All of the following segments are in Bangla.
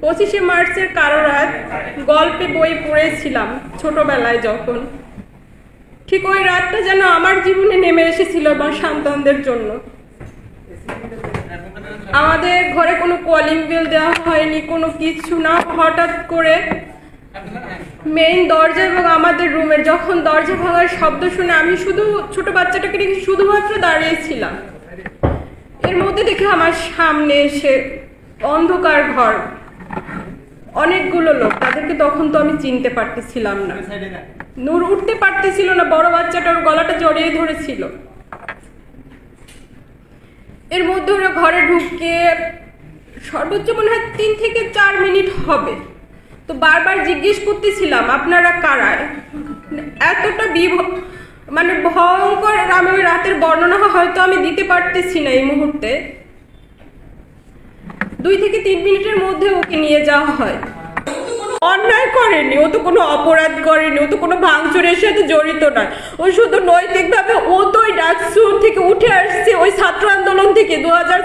পঁচিশে মার্চের কারও রাত গল্পে বই পড়েছিলাম ছোটবেলায় যখন। ঠিক ওই রাতটা যেন আমার জীবনে নেমে এসেছিল আমার সন্তানদের জন্য। আমাদের ঘরে কোনো কলিং বিল দেওয়া হয়নি, কোনো কিছু না, হঠাৎ করে মেইন দরজা এবং আমাদের রুমের যখন দরজা ভাঙার শব্দ শুনে আমি শুধু ছোট বাচ্চাটাকে রেখে শুধুমাত্র দাঁড়িয়েছিলাম এর মধ্যে দেখে আমার সামনে এসে অন্ধকার ঘর। অনেকগুলো লোক, তাদেরকে তখন তো আমি চিনতে পারতেছিলাম না। নূর উঠতে পারতেছিল না, বড় বাচ্চাটার গলাটা জড়িয়ে ধরেছিল। এর মধ্যে ওরা ঘরে ঢুকে সর্বোচ্চ মনে হয় তিন থেকে চার মিনিট হবে। তো বারবার জিজ্ঞেস করতেছিলাম, আপনারা কারায় এতটা মানে ভয়ঙ্কর আমি ওই রাতের বর্ণনা হয়তো আমি দিতে পারতেছি না এই মুহূর্তে। দুই থেকে তিন মিনিটের মধ্যে ওকে নিয়ে যাওয়া হয়। অন্যায় করেনি, ও তো কোনো অপরাধ করেনি, ও তো কোনো ভাঙচুরের সাথে জড়িত নয়। ও শুধু নৈতিকভাবে ও তো ওই ডাকসু থেকে উঠে আসছে, ওই ছাত্র আন্দোলন থেকে দু হাজার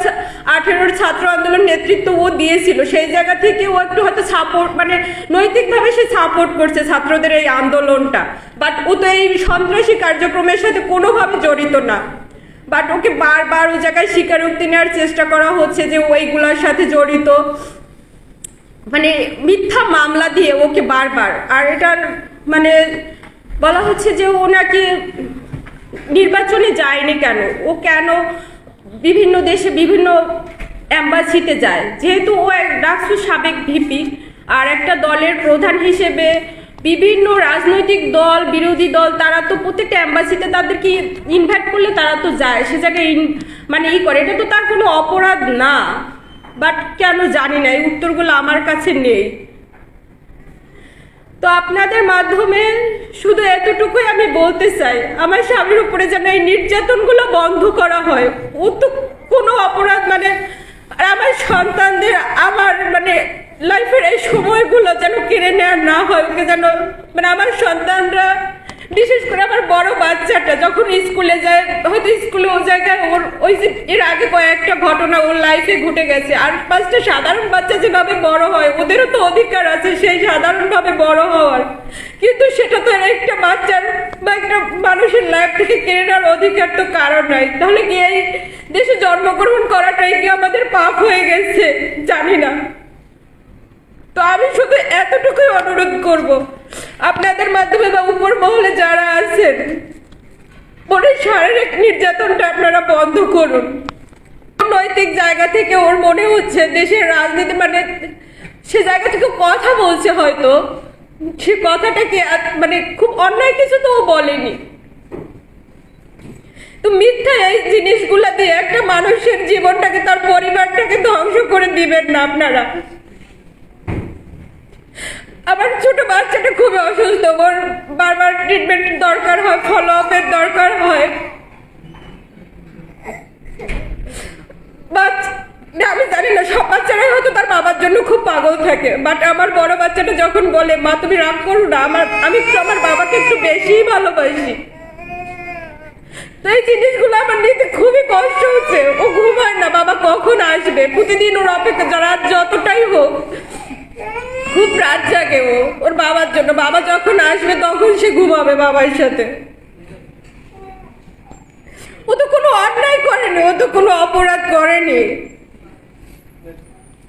আঠেরোর ছাত্র আন্দোলন নেতৃত্ব ও দিয়েছিল। সেই জায়গা থেকে ও একটু হয়তো সাপোর্ট মানে নৈতিকভাবে সে সাপোর্ট করছে ছাত্রদের এই আন্দোলনটা। বাট ও তো এই সন্ত্রাসী কার্যক্রমের সাথে কোনোভাবে জড়িত না। বাট ওকে বারবার ওই জায়গায় স্বীকারোক্তি নেওয়ার চেষ্টা করা হচ্ছে যে ওইগুলোর সাথে জড়িত। মানে মিথ্যা মামলা দিয়ে ওকে বারবার। আর এটার মানে বলা হচ্ছে যে ও নাকি নির্বাচনে যায়নি কেন? ও কেন বিভিন্ন দেশে বিভিন্ন অ্যাম্বাসিতে যায়? যেহেতু ও এক ডাকসু সাবেক ভিপি, আর একটা দলের প্রধান হিসেবে বিভিন্ন রাজনৈতিক দল, বিরোধী দল, তারা তো প্রত্যেকটা অ্যাম্বাসিতে তাদেরকে ইনভাইট করলে তারা তো যায়, সে জায়গায় মানে ই করে। এটা তো তার কোনো অপরাধ না। বাট কেন জানি না, এই উত্তরগুলো আমার কাছে নেই। তো আপনাদের মাধ্যমে শুধু এতটুকুই আমি বলতে চাই, আমার স্বামীর উপরে যেন এই নির্যাতনগুলো বন্ধ করা হয়। ও তো কোনো অপরাধ মানে আর আমার সন্তানদের, আমার মানে লাইফের এই সময়গুলো যেন কেড়ে নেওয়া না হয়, ওকে যেন মানে আমার সন্তানরা বিশেষ করে আমার বড় বাচ্চাটা, যখন স্কুলে যায়, হয়তো স্কুলে ও জায়গায় ওর, ওই যে এর আগে কয়েকটা ঘটনা ওর লাইফে ঘটে গেছে। আর পাঁচটা সাধারণ বাচ্চা যেভাবে বড় হয়, ওদেরও তো অধিকার আছে সেই সাধারণভাবে বড় হওয়ার। কিন্তু সেটা তো একটা বাচ্চার বা একটা মানুষের লাইফ থেকে কেড়ে নেওয়ার অধিকার তো কারণ নাই। তাহলে কি এই দেশে জন্মগ্রহণ করাটাই কি আমাদের পাপ হয়ে গেছে? জানি না। তো আমি শুধু এতটুকুই অনুরোধ করব। আপনাদের মাধ্যমে বা উপর মহলে যারা আছেন ওর শারীরিক নির্যাতনটা আপনারা বন্ধ করুন। নৈতিক জায়গা থেকে ওর মনে হচ্ছে দেশের রাজনীতি মানে সে জায়গা থেকে কথা বলছে হয়তো, সে কথাটাকে মানে খুব অন্যায় কিছু তো ও বলেনি। তো মিথ্যা এই জিনিসগুলা দিয়ে একটা মানুষের জীবনটাকে, তার পরিবারটাকে ধ্বংস করে দিবেন না আপনারা। আমার ছোট বাচ্চাটা খুবই অসুস্থ। ওর বারবার ট্রিটমেন্ট দরকার হয় ফলো আপের দরকার হয়। আমি জানি না, সব বাচ্চারাই হয়তো তার বাবার জন্য খুব পাগল থাকে। বাট আমার বড় বাচ্চাটা যখন বলে, মা, তুমি রাগ করো না, আমার, আমি একটু আমার বাবাকে একটু বেশিই ভালোবাসি। তো এই জিনিসগুলো আমার নিতে খুবই কষ্ট হচ্ছে। ও ঘুমায় না, বাবা কখন আসবে? প্রতিদিন ওর অপেক্ষা রাত যতটাই হোক। খুব রাত জাগে ও, ওর বাবার জন্য। বাবা যখন আসবে তখন সে ঘুমাবে বাবার সাথে। ও তো কোনো অন্যায় করেনি, ও তো কোনো অপরাধ করেনি।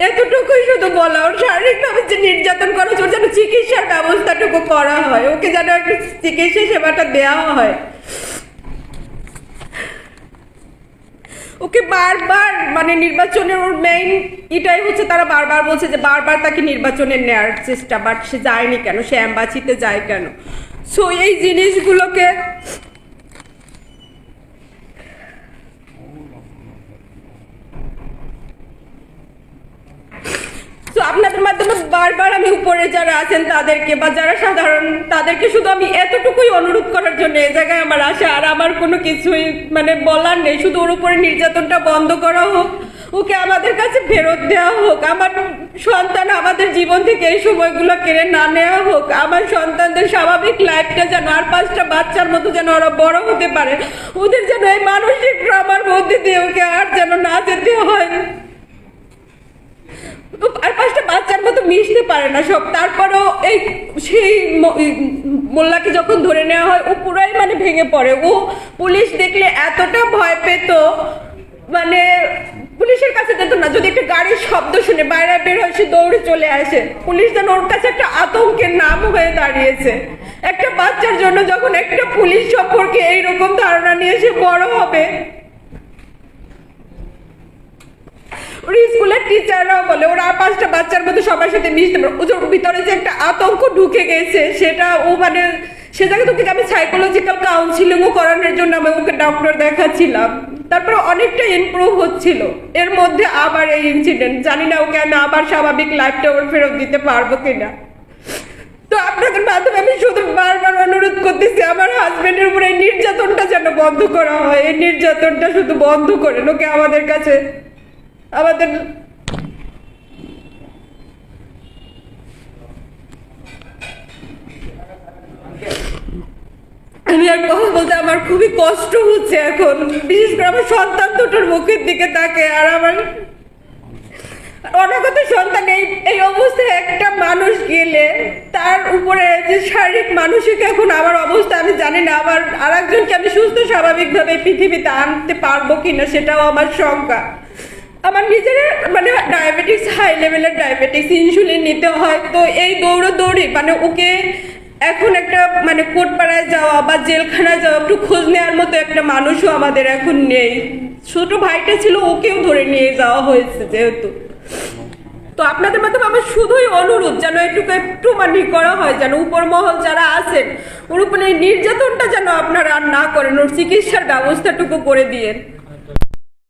এতটুকুই শুধু বলা, ওর শারীরিকভাবে যে নির্যাতন করা ওর যেন চিকিৎসার ব্যবস্থাটুকু করা হয়, ওকে যেন একটু চিকিৎসা সেবাটা দেওয়া হয়। ওকে বারবার মানে নির্বাচনের ওর মেইন এটাই হচ্ছে তারা বারবার বলছে যে বারবার তাকে নির্বাচনে নেওয়ার চেষ্টা বাট সে যায়নি কেন? সে অ্যাম্বাসিতে যায় কেন? সো এই জিনিসগুলোকে তো আপনাদের মাধ্যমে বারবার আমি উপরে যারা আছেন তাদেরকে বা যারা সাধারণ, তাদেরকে শুধু আমি এতটুকুই অনুরোধ করার জন্য এই জায়গায় আমার আসা, আর আমার কোনো কিছুই মানে বলার নেই। শুধু ওর উপরে নির্যাতনটা বন্ধ করা হোক, ওকে আমাদের কাছে ফেরত দেওয়া হোক, আমার সন্তান আমাদের জীবন থেকে এই সময়গুলো কেড়ে না নেওয়া হোক, আমার সন্তানদের স্বাভাবিক লাইফটা যেন আর পাঁচটা বাচ্চার মতো যেন ওরা বড় হতে পারে, ওদের যেন এই মানসিক ট্রমার মধ্যে দিয়ে ওকে আর যেন না যেতে হয় ও আর পাঁচটা বাচ্চার মতো মিশতে পারে না সব। তারপরেও এই সেই মোল্লাকে যখন ধরে নেওয়া হয়, ও পুরাই মানে ভেঙে পড়ে। ও পুলিশ দেখলে এতটা ভয় পেত মানে পুলিশের কাছে যেত না। যদি একটা গাড়ির শব্দ শুনে বাইরে বের হয়, সে দৌড়ে চলে আসে। পুলিশ যেন ওর কাছে একটা আতঙ্কের নাম হয়ে দাঁড়িয়েছে। একটা বাচ্চার জন্য যখন একটা পুলিশ সম্পর্কে এইরকম ধারণা নিয়ে সে বড় হবে ওর স্কুলের টিচাররাও বলে, ওরা পাঁচটা বাচ্চার মধ্যে সবার সাথে মিশতে পারে। ওর ভিতরে যে একটা আতঙ্ক ঢুকে গেছে, সেটা ও মানে সে জায়গা থেকে আমি সাইকোলজিক্যাল কাউন্সিলিংও করানোর জন্য আমি ওকে ডক্টর দেখাচ্ছিলাম। তারপরে অনেকটা ইমপ্রুভ হচ্ছিল। এর মধ্যে আবার এই ইনসিডেন্ট জানি না ওকে আমি আবার স্বাভাবিক লাইফটা ওর ফেরত দিতে পারব কিনা। তো আপনাদের মাধ্যমে আমি শুধু বারবার অনুরোধ করতেছি, আমার হাজবেন্ডের উপরে এই নির্যাতনটা যেন বন্ধ করা হয়। এই নির্যাতনটা শুধু বন্ধ করেন, ওকে আমাদের কাছে আমাদের আমি কথা বলতে আমার খুবই কষ্ট হচ্ছে এখন। বিশেষ করে আমার সন্তান দুটোর মুখের দিকে তাকে আর আমার সন্তান এই এই অবস্থায় একটা মানুষ গেলে তার উপরে শারীরিক মানসিক এখন আমার অবস্থা আমি জানি না, আবার আর একজনকে আমি সুস্থ স্বাভাবিকভাবে পৃথিবীতে আনতে পারব কিনা সেটাও আমার শঙ্কা। আমার নিজের মানে ডায়াবেটিস হাই লেভেলের ডায়াবেটিস ইনসুলিন নিতে হয়। তো এই দৌড়োদৌড়ি মানে ওকে এখন একটা মানে কোটপাড়ায় যাওয়া বা জেলখানায় যাওয়া, একটু খোঁজ নেওয়ার মতো একটা মানুষও আমাদের এখন নেই। ছোট ভাইটা ছিল, ওকেও ধরে নিয়ে যাওয়া হয়েছে যেহেতু। তো আপনাদের মাধ্যমে আমার শুধুই অনুরোধ, যেন একটু একটু মানে করা হয়, যেন উপর মহল যারা আছেন, ওর উপরে নির্যাতনটা যেন আপনারা আর না করেন, ওর চিকিৎসার ব্যবস্থাটুকু করে দিয়েন।